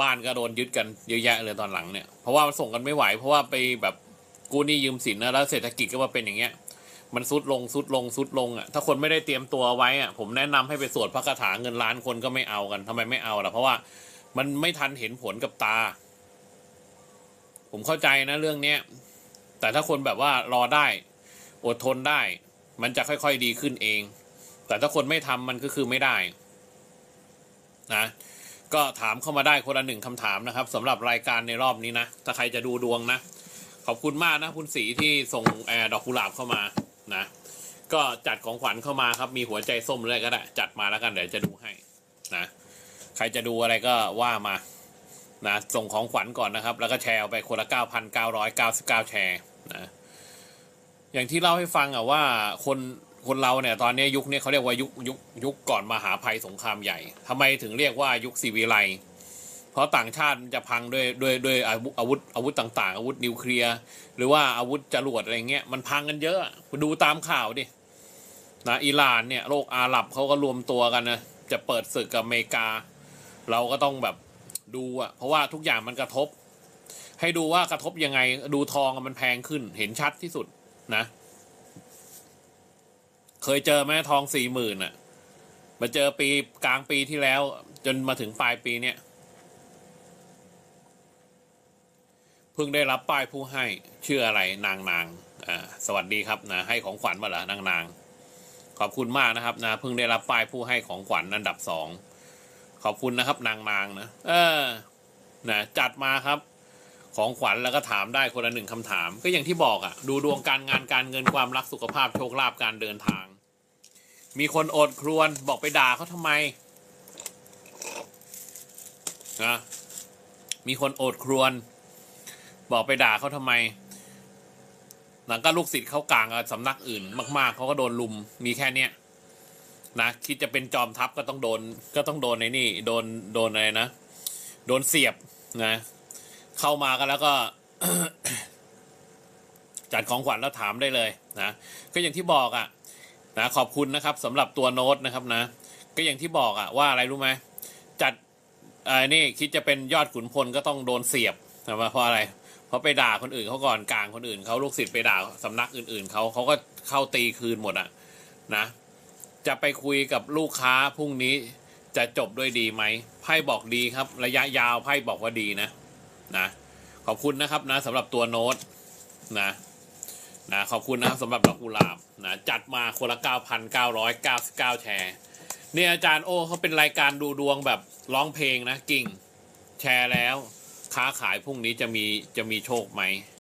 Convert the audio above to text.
บ้านก็โดนยึดกันเยอะแยะเลยตอนหลังเนี่ย เพราะว่ามันส่งกันไม่ไหว เพราะว่าไปแบบกู้หนี้ยืมสินนะแล้วเศรษฐกิจก็มาเป็นอย่างเงี้ย มันซุดลงซุดลงซุดลงอะถ้าคนไม่ได้เตรียมตัวไว้อะผมแนะนำให้ไปสวดพระคาถาเงินล้านคนก็ไม่เอากันทำไมไม่เอาล่ะ เพราะว่ามันไม่ทันเห็นผลกับตา ผมเข้าใจนะเรื่องเนี้ยแต่ถ้าคนแบบว่ารอได้อดทนได้ มันจะค่อยๆดีขึ้นเอง แต่ถ้าคนไม่ทำมันก็คือไม่ได้ นะ ก็ถามเข้ามาได้คนละหนึ่งคำถามนะครับสำหรับรายการในรอบนี้นะ ถ้าใครจะดูดวงนะ ขอบคุณมากนะคุณสีที่ส่งแอร์ดอกกุหลาบเข้ามานะ ก็จัดของขวัญเข้ามาครับมีหัวใจส้มเลยก็ได้ จัดมาแล้วกันเดี๋ยวจะดูให้นะใครจะดูอะไรก็ว่ามานะส่งของขวัญก่อนนะครับ แล้วก็แชร์ไปคนละ9,999 แชร์นะอย่างที่เล่าให้ฟังอะว่าคน คนเราเนี่ยตอนนี้ยุคนี้เขาเรียกว่ายุคยุคยุคก่อนมหาภัยสงครามใหญ่ทำไมถึงเรียกว่ายุคซีวิไลเพราะต่างชาติมันจะพังด้วยด้วยด้วยอาวุธอาวุธต่าง ๆ อาวุธนิวเคลียร์หรือว่าอาวุธจรวดอะไรเงี้ยมันพังกันเยอะดูตามข่าวดินะอิหร่านเนี่ยโลกอาหรับเขาก็รวมตัวกันนะจะเปิดศึกกับอเมริกา เราก็ต้องแบบดูอะเพราะว่าทุกอย่างมันกระทบ ให้ดูว่ากระทบยังไงดูทองมันแพงขึ้นเห็นชัดที่สุดนะ เคยเจอไหมทองสี่หมื่นอะ มาเจอปีกลางปีที่แล้ว จนมาถึงปลายปีเนี่ยเพิ่งได้รับป้ายผู้ให้ชื่ออะไรนางนางอ่าสวัสดีครับนะให้ของขวัญมาเหรอนางนางขอบคุณมากนะครับนะเพิ่งได้รับป้ายผู้ให้ของขวัญอันดับสองขอบคุณนะครับ นางนางนะเออนะจัดมาครับ ของขวัญแล้วก็ถามได้คนละหนึ่งคำถาม ก็อย่างที่บอกอะ่ะ ดูดวงการงานการเงินความรักสุขภาพโชคลาภการเดินทาง มีคนโอดครวนบอกไปด่าเขาทำไมนะมีคนโอดครวน บอกไปด่าเขาทำไม หลังก็ลูกศิษย์เขากลางกับสำนักอื่น มาก ๆเขาก็โดนลุมมีแค่เนี้ยนะคิดจะเป็นจอมทัพก็ต้องโดนก็ต้องโดนในนี่ โดนโดนอะไรนะโดนเสียบนะ เข้ามากันแล้วก็จัดของขวัญแล้วถามได้เลยนะก็อย่างที่บอกอะ่ะ นะขอบคุณนะครับสำหรับตัวโน้ตนะครับนะ ก็อย่างที่บอกอะ่ะว่าอะไรรู้ไหมจัดไอ้นี่คิดจะเป็นยอดขุนพลก็ต้องโดนเสียบนะเพราะอะไร เพราะไปด่าคนอื่นเขาก่อนกลางคนอื่นเขาลูกศิษย์ไปด่าสำนักอื่น ๆเขาเขาก็เข้าตีคืนหมดอะนะ จะไปคุยกับลูกค้าพรุ่งนี้จะจบด้วยดีไหมไพ่บอกดีครับ ระยะยาวไพ่บอกว่าดีนะนะขอบคุณนะครับนะสำหรับตัวโน้ตนะ นะขอบคุณนะครับสำหรับดอกกุหลาบนะจัดมาคนละ 9,999 แชร์เนี่ยอาจารย์โอ้เขาเป็นรายการดูดวงแบบร้องเพลงนะกิ่ง แชร์แล้ว ค้าขายพรุ่งนี้จะมีจะมีโชคไหม